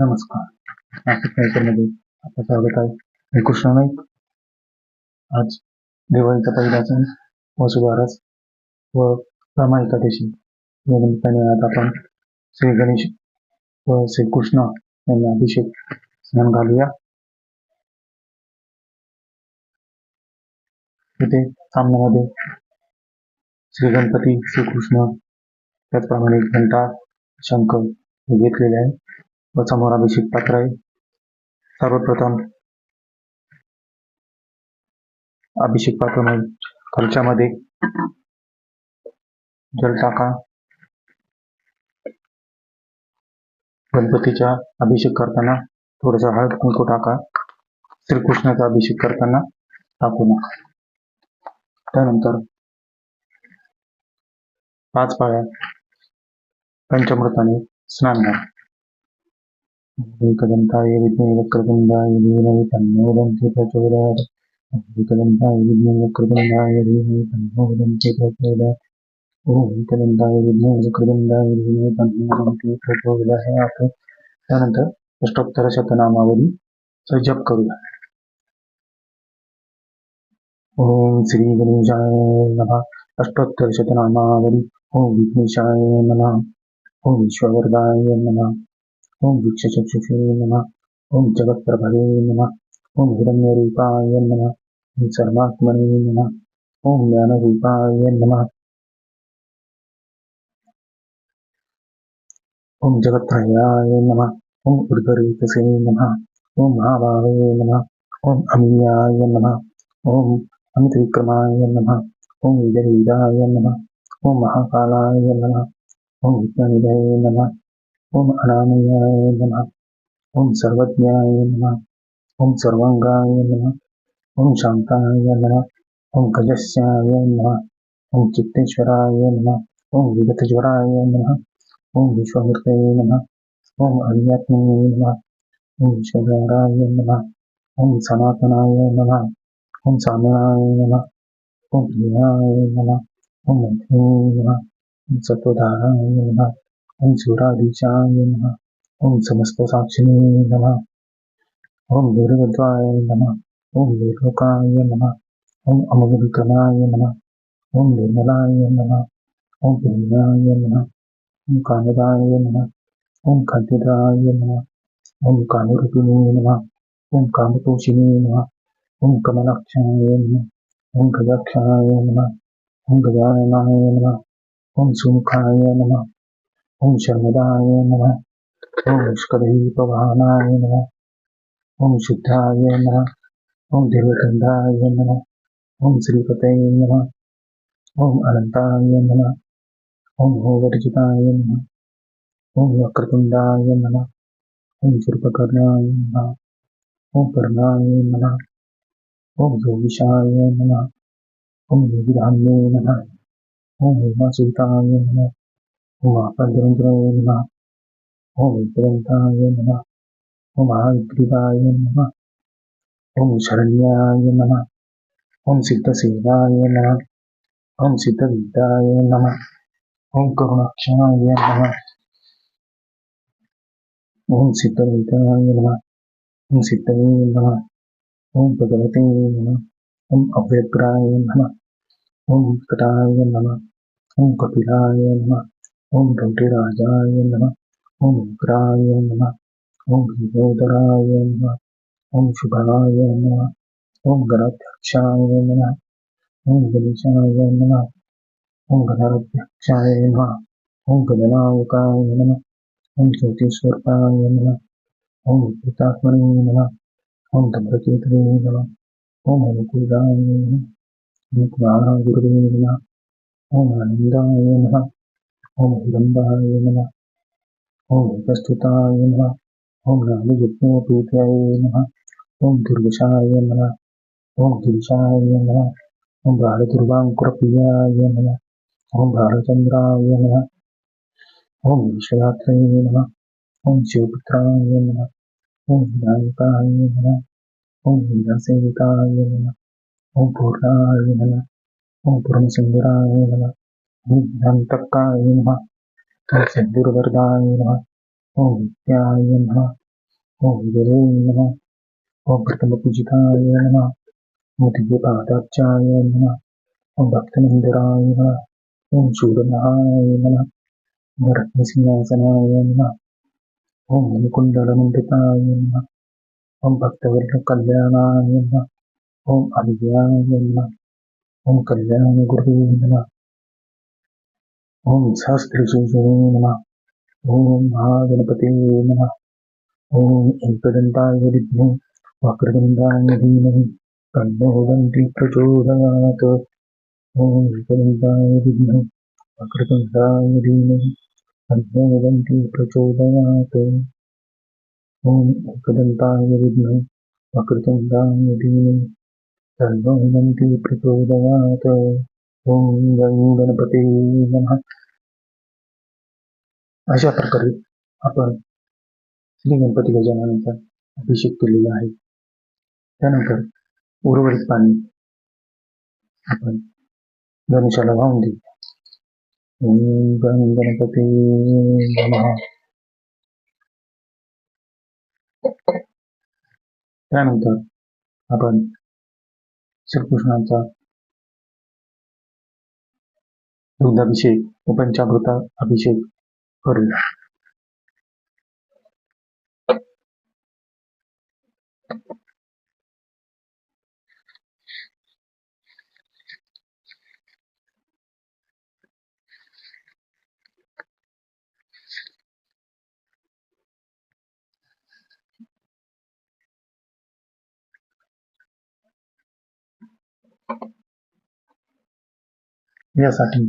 नमस्कार. नाशिक नाईकरमध्ये आपलं स्वागत आहे. मी कृष्ण नाईक. आज दिवाळीचा पहिला सण वसुबारस व रमा एकादशी. या निमित्ताने आज आपण श्री गणेश व श्रीकृष्ण यांना अभिषेक स्नान घालूया. इथे सामन्यामध्ये श्री गणपती श्रीकृष्ण त्याचप्रमाणे घंटा शंकर हे घेतलेले आहे व समोर अभिषेक पात्र. आहे सर्वप्रथम अभिषेक पात्र खर्चामध्ये जल टाका. गणपतीचा अभिषेक करताना थोडासा हळद कुंकू टाका. श्रीकृष्णाचा अभिषेक करताना टाकू नका. त्यानंतर पाच पाळ्या पंचमृताने स्नान घ्या एकदन्ताय विद्महे वक्रतुण्डाय धीमहि तन्नो दन्ति प्रचोदयात् एकदन्ताय विद्महे वक्रतुण्डाय धीमहि तन्नो दन्ति प्रचोदयात् ॐ एकदन्ताय विद्महे वक्रतुण्डाय धीमहि तन्नो दन्ति प्रचोदयात् त्यानंतर अष्टोत्तर शतनामावली जप करूया ओम श्री गणेशाय नमः अष्टोत्तर शतनामावली ओम विघ्नेशाय नमः ओम विश्ववर्धाय नमः। ओम वृक्षचक्षुषे नमः ओम जगत्प्रभवे नमः ओम हिरण्यरूपाय नमः ओम सर्वात्मने नमः ओम ज्ञानरूपाय नमः ओम जगत्त्रयाय नमः ओम उद्गरेतसे नमः ओम महाभावे नमः ओम अमीयाय नमः ओम अमितविक्रमाय नमः ओम विजयविदाय नमः ओम महाकालाय नमः ओम विज्ञानिधये नमः ओम अनामयाय नमः ओम सर्वज्ञाय नमः ओम सर्वांगाय नमः ओम शांताय नमः ओम गजस्याय नमः ओम चित्तेश्वराय नमः ओम विगतज्वराय नमः ओम विश्वमूर्तये नमः ओम अध्यात्मने नमः ओम विश्वधाराय नमः ओम सनातनाय नमः ओम सामनाय नमः ओम प्रियाय नमः ओम मध्य नमः ओम सत्वधाराय नमः ओम सूराधीशाय नमः ओम समस्त साक्षिणे नमः ओम दीर्घद्वाय नमः ओम निर्लोकाय नमः ओम अमोघविक्रमाय नमः ओम निर्मलाय नमः ओम पुण्याय नमः ओम कामदाय नमः ओम खाद्यदाय नमः ओम कामरूपिणे नमः ओम कामतोषिणे नमः ओम कमलाक्षाय नमः ओम गजाक्षाय नमः ओम गजाननाय नमः ओम सुमुखाय नमः ओम शर्मदाय नमः ओम निष्कदीपवाहनाय नमः ओम शुद्धाय नमः ओम दीर्घकण्ठाय नमः ओम श्रीपतये नमः ओम अनन्ताय नमः ओम होवर्जिताय नमः ओम वक्रतुण्डाय नमः ओम शूर्पकर्णाय नमः ओम कर्णाय नमः ओम योगिशाय नमः ओम योगिधान्ये नमः ओम हेमासुताय नमः ओम आपद्रन्द्राय नमः। ओम विग्रन्थाय नमः। ओम आग्रीवाय नमः। ओम शरण्याय नमः। ओम सिद्धसेवाय नमः। ओम सिद्धविद्याय नमः। ओम करुणाक्षाय नमः। ओम सिद्धविद्याय नमः। ओम सिद्धवे नमः। ओम भगवते नमः। ओम अव्यग्राय नमः। ओम कटाय नमः। ओम कपिलाय नमः ओम रौद्रराजाय नमः ओम उग्राय नमः ओम भीमोदराय नमः ओम शुभाय नमः ओम गणाध्यक्षाय नमः ओम गणेशाय नमः ओम गणाध्यक्षाय नमः ओम गणनायकाय नमः ओम ज्योतिस्वरूपाय नमः ओम विकृतात्मने नमः ओम धम्रकेतवे नमः ओम अनुकूलाय नमः ओम कुमारगुरुवे नमः ओम आनन्दाय नमः ओम हिडम्बाय नमः ओम उपस्थिताय नमः ओम नामयज्ञोपेत्याय नमः ओम दुर्गशाय नमः ओम गिरिशाय नमः ओम बालदुर्वाङ्कुरप्रियाय नमः ओम बालचन्द्राय नमः ओम विश्वयात्रे नमः ओम शिवपुत्राय नमः ओम विनायकाय नमः ओम विनासेविताय नमः ओम पूर्णाय नमः ओम पूर्णसुन्दराय नमः नमः ओम सिद्धिर्वरदाय नमः ओम नित्याय नमः ओम गुरे नमः ओम प्रथमपूजिताय नमः ओम दिव्यपादाब्जाय नमः ओम भक्तमन्दिराय नमः ओम शूरमहाय नमः ओम रत्नसिंहासनाय नमः ओम मुकुन्दलमण्डिताय नमः ओम भक्तवर्गकल्याणाय नमः ओम अभिज्ञाय नमः ओम कल्याणगुरुवे नमः ओम सहस्रशीर्षवे नम ओम महागणपते नम ओम एकदंताय विद्महे वक्रदंताय धीमहि तन्नो दन्ति प्रचोदयात् ओम एकदंताय विद्महे वक्रदंताय धीमहि तन्नो दन्ति प्रचोदयात् ओम एकदंताय विद्महे वक्रतुण्डाय धीमहि तन्नो दन्ति प्रचोदयात् ओम गणपते नमः अशा प्रकारे आपण श्री गणपती गजाननाचा अभिषेक केलेला आहे. त्यानंतर उर्वरित पाणी आपण गणेशाला वाहून देऊ. गणपती त्यानंतर आपण श्रीकृष्णांचा दुग्धाभिषेक व पंचामृता अभिषेक करूया यासाठी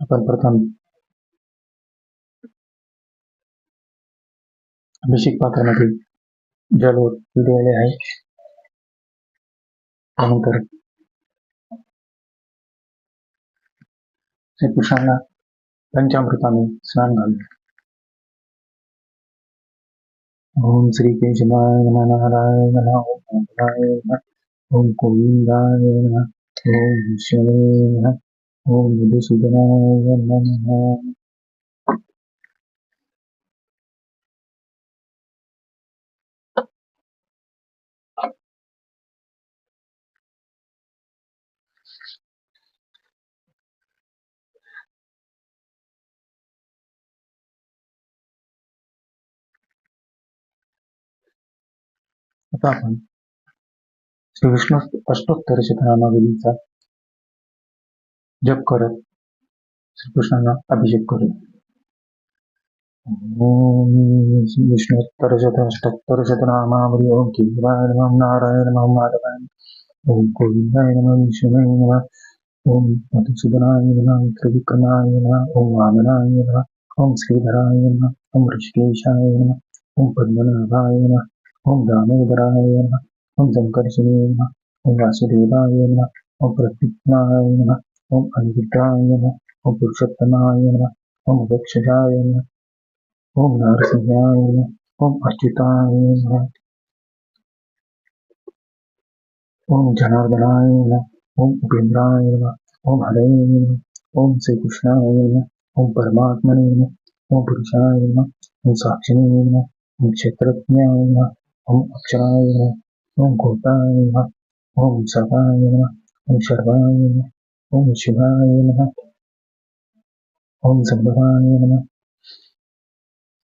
आपण प्रथम अभिषेक पात्रामध्ये जल दिलेले आहे. त्यानंतर श्रीकृष्णाला पंचामृताने स्नान घालले ओम श्री केशवाय नारायण ओम नारायण ओम गोविंदाय ओम विष्णवे ओम मधुसूदनाय आता आपण श्री विष्णू अष्टोत्तर शतनामावलीचा जप करत श्रीकृष्णांना अभिषेक करू. ओम विष्णोत्तर शत अष्टोत्तर शतनामावली ओम केशवाय नम नारायण नम माधवाय ओम गोविंदाय नम विष्णुवे नम ओम मधुसूदनाय नम त्रिविक्रमाय नम ओम वामनाय नम ओम श्रीधराय नम ओम ऋषिकेशाय नम ओम पद्मनाभाय नम ओम दामोदराय नमः ओम शङ्कर्षणे नमः ओम वासुदेवाय नमः ओम प्रतिज्ञाय नमः ओम अनिरुद्धाय नमः ओम पुरुषोत्तमाय नमः ओम दक्षजाय नमः ओम नारसिंहाय नमः ओम अच्युताय नमः ओम जनार्दनाय नमः ओम उपेन्द्राय नमः ओम हरे नमः ओम श्रीकृष्णाय नमः ओम परमात्मने नमः ओम पुरुषाय नमः ओम साक्षिणे नमः ओम क्षेत्रज्ञाय नमः ओम अक्षराय नमः ओम गोपाय नमः ओम सर्वाय नमः ओम शर्वाय नमः ओम शिवाय नमः ओम संभवाय नमः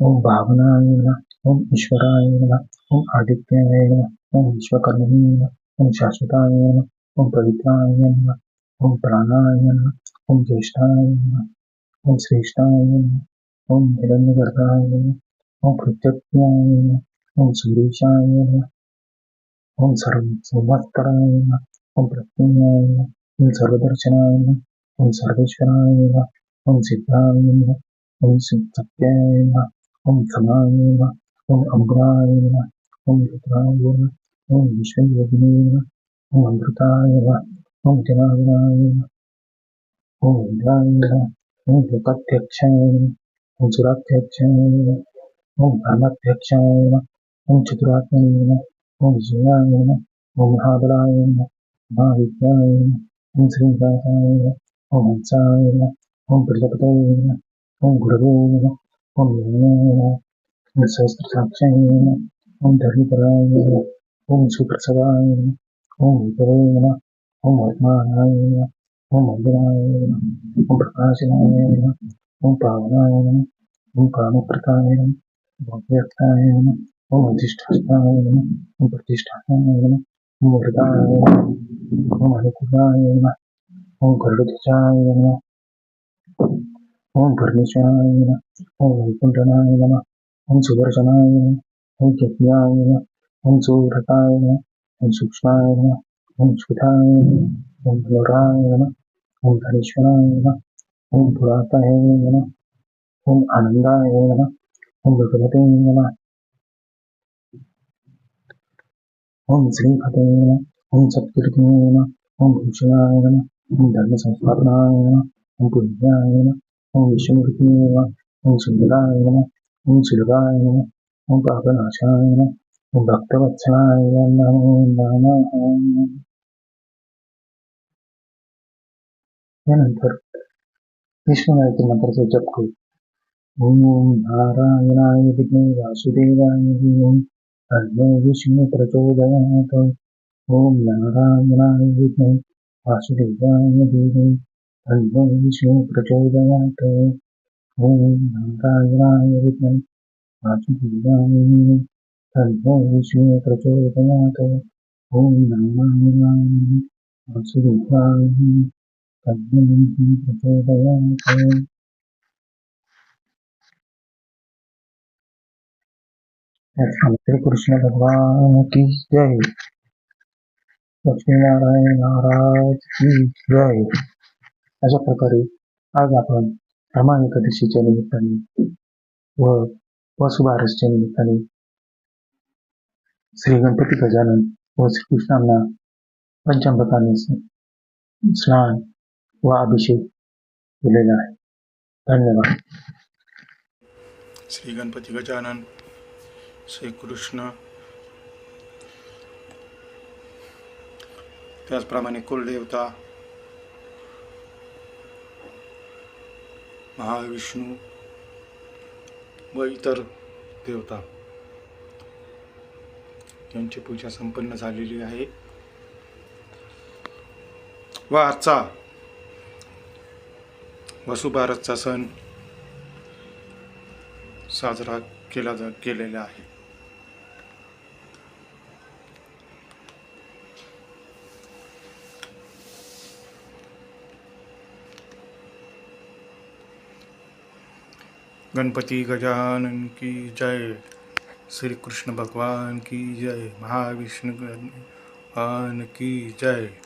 ओम भावनाय नमः ओम ईश्वराय नमः ओम आदित्याय नमः ओम विश्वकर्मणे नमः ओम शाश्वताय नमः ओम पवित्राय नमः ओम प्राणाय नमः ओम ज्येष्ठाय नमः ओम श्रेष्ठाय नमः ओम हिरण्यगर्भाय नमः ओम पृथ्व्याय नमः ओम सुरेशाय नमः ओम सर्व सोमस्तराय नमः ओम प्रत्ययाय नमः ओम सर्वदर्शनाय नमः ओम सर्वेश्वराय नमः ओम सिद्धाय नमः ओम सत्याय नमः ओम समाय नमः ओम अमृताय नमः ओम रुद्राय नमः ओम विश्वयोगिने नमः ओम अमृताय नमः ओम जनार्दनाय नमः ओम इंद्राय नमः ओम लोकाध्यक्षाय नमः ओम सुराध्यक्षाय नमः ओम धर्माध्यक्षाय नमः ओम चतुरात्मने नमः ओम जीवाय नमः ओम महाबलाय नमः महाविद्याय नमः ओम श्रीनिवासाय नमः ओम हंसाय नमः ओम प्रजापतये नमः ओम गुरवे नमः ओम योगिने नमः ओम अधिष्ठानाय नमः ओम प्रतिष्ठानाय नमः ओम वरदाय नमः ओम अनुकूलाय नमः ओम गरुडध्वजाय नमः ओम परमेश्वराय नमः ओम वैकुंठनाय नमः ओम सुदर्शनाय नमः ओम यज्ञाय नमः ओम सूरताय नमः ओम सूक्ष्माय नमः ओम सुधाय नमः ओम मनोराय नमः ओम धनेश्वराय नमः ओम पुराताय नमः ओम आनंदाय नमः ओम भगवते नमः ओम श्रीपते नमः ओम सत्कीर्तने नमः ओम भूषणाय नमः ओम धर्म संस्थापनाय नमः ओम पुण्याय नमः ओम विष्णुमूर्ति नमः ओम सुंदराय नमः ओम सुलभाय नमः ओम पापनाशाय नमः ओम भक्तवत्सलाय नमो नमः यानंतर विष्णू गायत्री मंत्राचा जप करू ओम नारायणाय विद्मे वासुदेवाय धीमहि तन्नो विष्णु प्रचोदयात् ओम नारायणाय विद्मे वासुदेवाय देवे तन्नो विष्णु प्रचोदयात् ओम नारायणाय विद्मे वासुदेवाय धीमहि तन्नो विष्णु प्रचोदयात् ओम नारायणाय वासुदेवाय धीमहि तन्नो विष्णु प्रचोदयात् कृष्ण भगवान की जय लक्ष्मीनारायण महाराज की जय अशा प्रकारे आज आपण रमा एकादशीच्या निमित्ताने व वसुबारसच्या निमित्ताने श्री गणपती गजानन व श्रीकृष्णांना पंचामृताने स्नान व अभिषेक केलेला आहे. धन्यवाद. श्री गणपती गजानन श्रीकृष्ण त्याचप्रमाणे कुलदेवता महाविष्णू व इतर देवता यांची पूजा संपन्न झालेली आहे. व आजचा वसुभारतचा सण साजरा केला जा केलेला आहे. गणपती गजानन की जय। श्री कृष्ण भगवान की जय। महाविष्णु भगवान की जय।